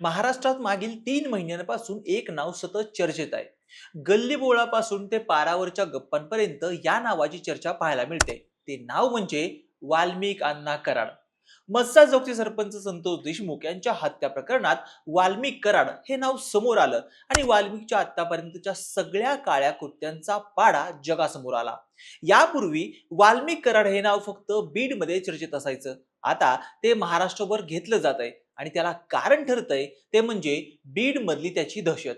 महाराष्ट्रात मागील तीन महिन्यांपासून एक नाव सतत चर्चेत आहे. गल्लीबोळापासून ते पारावरच्या गप्पांपर्यंत या नावाची चर्चा पाहायला मिळते. ते नाव म्हणजे वाल्मिक अण्णा कराड. मस्साजोगचे सरपंच संतोष देशमुख यांच्या हत्या प्रकरणात वाल्मिक कराड हे नाव समोर आलं आणि वाल्मिकच्या आतापर्यंतच्या सगळ्या काळ्या कृत्यांचा पाडा जगासमोर आला. यापूर्वी वाल्मिक कराड हे नाव फक्त बीडमध्ये चर्चेत असायचं. आता ते महाराष्ट्रभर घेतलं जात आहे आणि त्याला कारण ठरतंय ते म्हणजे बीड मधली त्याची दहशत.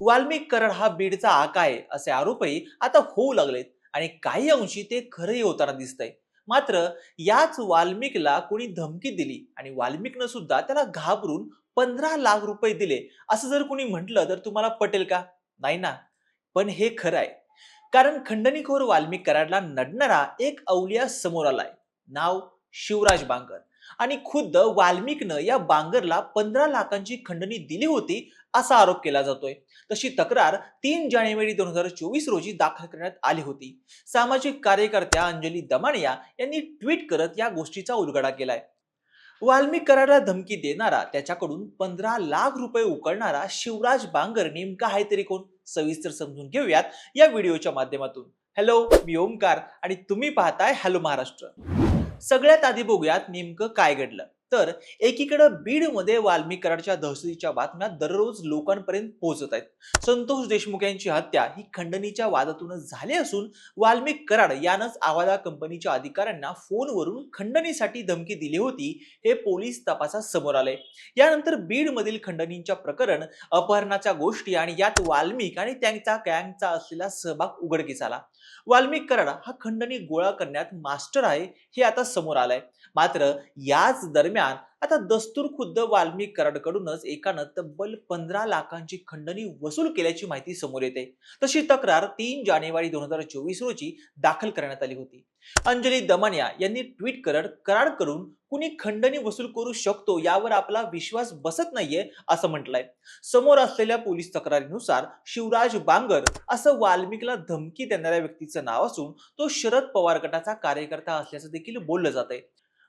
वाल्मिक कराड हा बीडचा आका आहे असे आरोपही आता होऊ लागलेत आणि काही अंशी ते खरंही होताना दिसतंय. मात्र याच वाल्मिकला कोणी धमकी दिली आणि वाल्मिकनं सुद्धा त्याला घाबरून पंधरा लाख रुपये दिले असं जर कोणी म्हटलं तर तुम्हाला पटेल का? नाही ना. पण हे खरं आहे. कारण खंडणीखोर वाल्मिक कराडला नडणारा एक अवलिया समोर आलाय. नाव शिवराज बांगर. आणि खुद्द वाल्मिकनं या बांगरला पंधरा लाखांची खंडणी दिली होती असा आरोप केला जातोय. तशी तक्रार तीन जानेवारी दोन हजार चोवीस रोजी दाखल करण्यात आली होती. सामाजिक कार्यकर्त्या अंजली दमानिया यांनी ट्विट करत या गोष्टीचा उलगडा केलाय. वाल्मिक कराडला धमकी देणारा त्याच्याकडून पंधरा लाख रुपये उकळणारा शिवराज बांगर नेमका आहे तरी कोण? सविस्तर समजून घेऊयात या व्हिडिओच्या माध्यमातून. हॅलो मी ओमकार आणि तुम्ही पाहताय हॅलो महाराष्ट्र. सगळ्यात आधी बघूयात नेमकं काय घडलं. तर एकीकडं बीडमध्ये वाल्मी कराडच्या दहशतीच्या बातम्या दररोज लोकांपर्यंत पोहोचत आहेत. संतोष देशमुख यांची हत्या ही खंडणीच्या वादातूनच झाली असून वाल्मिक कराड यानंच आवाजा कंपनीच्या अधिकाऱ्यांना फोनवरून खंडणीसाठी धमकी दिली होती हे पोलीस तपासात समोर आले यानंतर बीडमधील खंडणींच्या प्रकरण अपहरणाच्या गोष्टी आणि यात वाल्मिक आणि त्यांचा गँगचा असलेला सहभाग उघडकीस आला. वाल्मिक कराड हा खंडणी गोळा करण्यात मास्टर आहे हे आता समोर आलंय. मात्र याच दरम्यान आता दस्तूर खुद्द वाल्मिक कराडकडूनच एकानं तब्बल पंधरा लाखांची खंडणी वसूल केल्याची माहिती समोर येते. तशी तक्रार तीन जानेवारी दोन हजार चोवीस रोजी दाखल करण्यात आली होती. अंजली दमानिया यांनी ट्विट करत कराडकडून कुणी खंडणी वसूल करू शकतो यावर आपला विश्वास बसत नाहीये असं म्हटलंय. समोर असलेल्या पोलीस तक्रारीनुसार शिवराज बांगर असं वाल्मिकला धमकी देणाऱ्या व्यक्तीचं नाव असून तो शरद पवार गटाचा कार्यकर्ता असल्याचं देखील बोललं जात आहे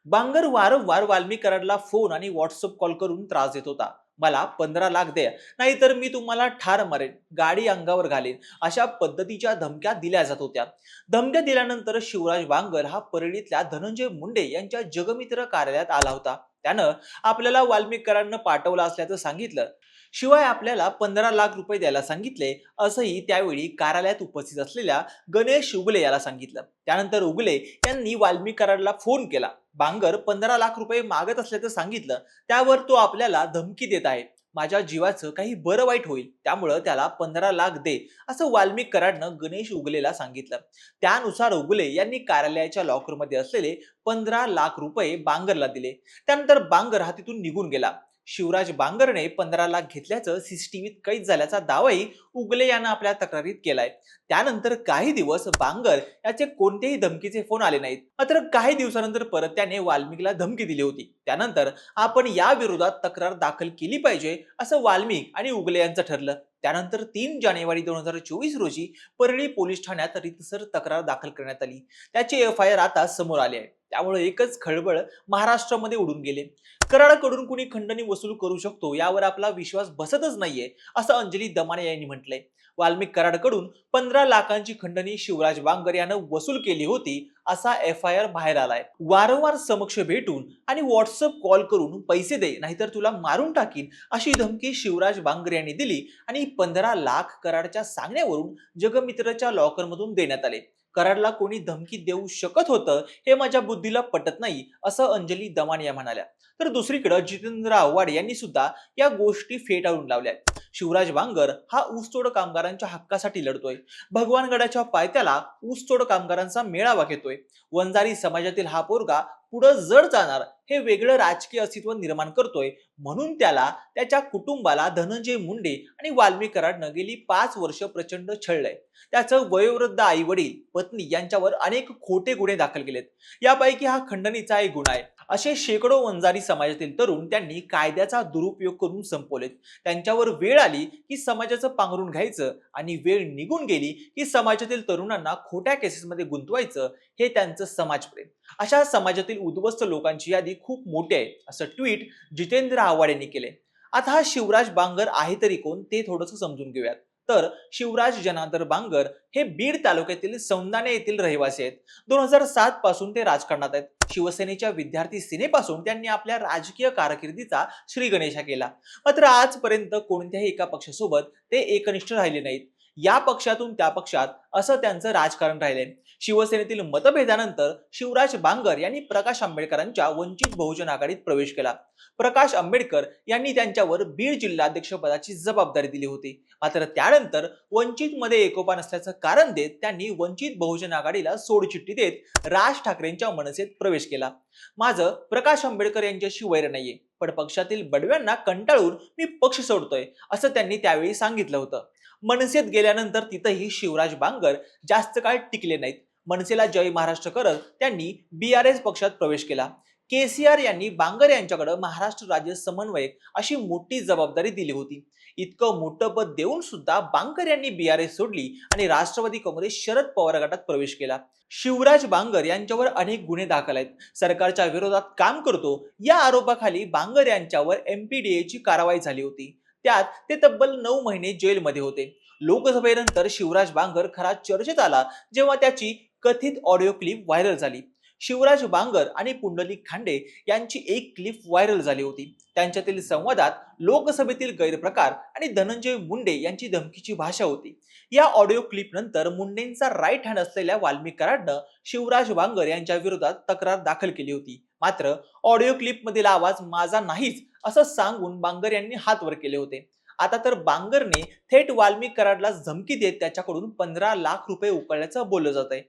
बांगर वारंवार वाल्मीकरांना फोन आणि व्हॉट्सअप कॉल करून त्रास देत होता. मला पंधरा लाख द्या नाहीतर मी तुम्हाला ठार मारेन गाडी अंगावर घालेन अशा पद्धतीच्या धमक्या दिल्या जात होत्या. धमक्या दिल्यानंतर शिवराज बांगर हा परळीतल्या धनंजय मुंडे यांच्या जगमित्र कार्यालयात आला होता. त्यानं आपल्याला वाल्मीकरांना पाठवलं असल्याचं सांगितलं. शिवाय आपल्याला पंधरा लाख रुपये द्यायला सांगितले असंही त्यावेळी कार्यालयात उपस्थित असलेल्या गणेश उगले याला सांगितलं. त्यानंतर उगले यांनी वाल्मिक कराडला फोन केला. बांगर पंधरा लाख रुपये मागत असल्याचं सांगितलं त्यावर तो आपल्याला धमकी देत आहे. माझ्या जीवाचं काही बरं वाईट होईल त्यामुळं त्याला पंधरा लाख दे असं वाल्मिक कराडनं गणेश उगलेला सांगितलं. त्यानुसार उगले यांनी कार्यालयाच्या लॉकरमध्ये असलेले पंधरा लाख रुपये बांगरला दिले. त्यानंतर बांगर हा तिथून निघून गेला. शिवराज बांगरने पंधरा लाख घेतल्याचं सीसीटीव्हीत कैद झाल्याचा दावाही उगले यानं आपल्या तक्रारीत केलाय. त्यानंतर काही दिवस बांगर याचे कोणतेही धमकीचे फोन आले नाहीत. मात्र काही दिवसानंतर परत त्याने वाल्मिकला धमकी दिली होती. त्यानंतर आपण या विरोधात तक्रार दाखल केली पाहिजे असं वाल्मिक आणि उगले यांचं ठरलं. त्यानंतर तीन जानेवारी दोन हजार चोवीस रोजी परळी पोलीस ठाण्यात रितसर तक्रार दाखल करण्यात आली. त्याचे एफ आय आर आता समोर आले आहे. त्यामुळे एकच खळबळ महाराष्ट्रामध्ये उडून गेले. कराडाकडून कुणी खंडणी वसूल करू शकतो यावर आपला विश्वास बसतच नाहीये असं अंजली दमाने यांनी म्हटलंय. वाल्मिक कराडकडून पंधरा लाखांची खंडणी शिवराज बांगर यानं वसूल केली होती असा एफ आय आर बाहेर आलाय. वारंवार समक्ष भेटून आणि व्हॉट्सअप कॉल करून पैसे दे नाहीतर तुला मारून टाकीन अशी धमकी शिवराज बांगर यांनी दिली आणि पंधरा लाख कराडच्या सांगण्यावरून जगमित्रच्या लॉकरमधून देण्यात आले. कराडला कोणी धमकी देऊ शकत होतं हे माझ्या बुद्धीला पटत नाही असं अंजली दमानिया म्हणाल्या. तर दुसरीकडे जितेंद्र आव्हाड यांनी सुद्धा या गोष्टी फेटाळून लावल्या शिवराज बांगर हा ऊसतोड कामगारांच्या हक्कासाठी लढतोय. भगवानगडाच्या पायथ्याला ऊसतोड कामगारांचा मेळावा घेतोय. वंजारी समाजातील हा पोरगा पुढं जड जाणार हे वेगळं राजकीय अस्तित्व निर्माण करतोय. म्हणून त्याला त्याच्या कुटुंबाला धनंजय मुंडे आणि वाल्मिक कराडनं गेली पाच वर्ष प्रचंड छळलंय. त्याचं वयोवृद्ध आई वडील पत्नी यांच्यावर अनेक खोटे गुन्हे दाखल केलेत. यापैकी हा खंडणीचा एक गुन्हा आहे. असे शेकडो वंजारी समाजातील तरुण त्यांनी कायद्याचा दुरुपयोग करून संपवलेत. त्यांच्यावर वेळ आली की समाजाचं पांघरून घ्यायचं आणि वेळ निघून गेली की समाजातील तरुणांना खोट्या केसेसमध्ये गुंतवायचं हे त्यांचं समाजप्रेम. अशा समाजातील उद्ध्वस्त लोकांची यादी खूप मोठी आहे असं ट्विट जितेंद्र आव्हाड यांनी केले आता हा शिवराज बांगर आहे तरी कोण ते थोडंसं समजून घेऊयात. तर शिवराज जनार्दन बांगर हे बीड तालुक्यातील सौंदाणे येथील रहिवासी आहेत. दोन हजार सात पासून ते राजकारणात आहेत. शिवसेनेच्या विद्यार्थी सेनेपासून त्यांनी आपल्या राजकीय कारकिर्दीचा श्री गणेशा केला. मात्र आजपर्यंत कोणत्याही एका पक्षासोबत ते एकनिष्ठ राहिले नाहीत. या पक्षातून त्या पक्षात असं त्यांचं राजकारण राहिले शिवसेनेतील मतभेदानंतर शिवराज बांगर यांनी प्रकाश आंबेडकरांच्या वंचित बहुजन आघाडीत प्रवेश केला. प्रकाश आंबेडकर यांनी त्यांच्यावर बीड जिल्हाध्यक्षपदाची जबाबदारी दिली होती. मात्र त्यानंतर वंचित मध्ये एकोपा नसल्याचं कारण देत त्यांनी वंचित बहुजन आघाडीला सोडचिठ्ठी देत राज ठाकरेंच्या मनसेत प्रवेश केला. माझं प्रकाश आंबेडकर यांच्याशी वैर नाहीये पण पक्षातील बडव्यांना कंटाळून मी पक्ष सोडतोय असं त्यांनी त्यावेळी सांगितलं होतं. मनसेत गेल्यानंतर तिथंही शिवराज बांगर जास्त काळ टिकले नाहीत. मनसेला जय महाराष्ट्र करत त्यांनी बी आर एस पक्षात प्रवेश केला. के सी आर यांनी बांगर यांच्याकडे महाराष्ट्र राज्य समन्वयक अशी मोठी जबाबदारी दिली होती. इतकं मोठं पद देऊन सुद्धा बांगर यांनी बी आर एस सोडली आणि राष्ट्रवादी काँग्रेस शरद पवार गटात प्रवेश केला. शिवराज बांगर यांच्यावर अनेक गुन्हे दाखल आहेत. सरकारच्या विरोधात काम करतो या आरोपाखाली बांगर यांच्यावर एमपीडीए ची कारवाई झाली होती. त्यात ते तब्बल नऊ महिने जेलमध्ये होते. लोकसभेनंतर शिवराज बांगर खरा चर्चेत आला जेव्हा त्याची कथित ऑडिओ क्लिप व्हायरल झाली. शिवराज बांगर आणि पुंडलिक खांडे यांची एक क्लिप व्हायरल झाली होती. त्यांच्यातील संवादात लोकसभेतील गैरप्रकार आणि धनंजय मुंडे यांची धमकीची भाषा होती. या ऑडिओ क्लिप नंतर मुंडेंचा राईट हँड असलेल्या वाल्मिक कराडनं शिवराज बांगर यांच्या विरोधात तक्रार दाखल केली होती. मात्र ऑडिओ क्लिप मधील आवाज माझा नाहीच असं सांगून बांगर यांनी हात वर केले होते. आता तर बांगरने थेट वाल्मिक कराडला धमकी देत त्याच्याकडून पंधरा लाख रुपये उकळल्याचं बोललं जात आहे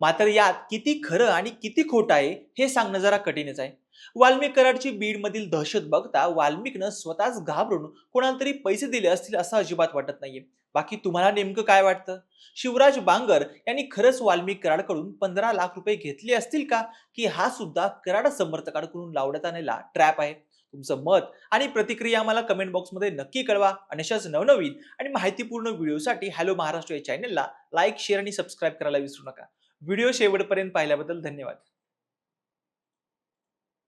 मात्र यात किती खरं आणि किती खोटं आहे हे सांगणं जरा कठीणच आहे. वाल्मिक कराडची बीड मधील दहशत बघता वाल्मिकनं स्वतःच घाबरून कोणाला तरी पैसे दिले असतील असं अजिबात वाटत नाहीये. बाकी तुम्हाला नेमकं काय वाटतं? शिवराज बांगर यांनी खरंच वाल्मिक कराडकडून पंधरा लाख रुपये घेतले असतील का? की हा सुद्धा कराड समर्थकांकडून लावण्यात आलेला ट्रॅप आहे? तुमचं मत आणि प्रतिक्रिया आम्हाला कमेंट बॉक्समध्ये नक्की कळवा. आणि अशाच नवनवीन आणि माहितीपूर्ण व्हिडिओसाठी हॅलो महाराष्ट्र या चॅनलला लाईक शेअर आणि सबस्क्राईब करायला विसरू नका. व्हिडिओ शेवटपर्यंत पाहिल्याबद्दल धन्यवाद.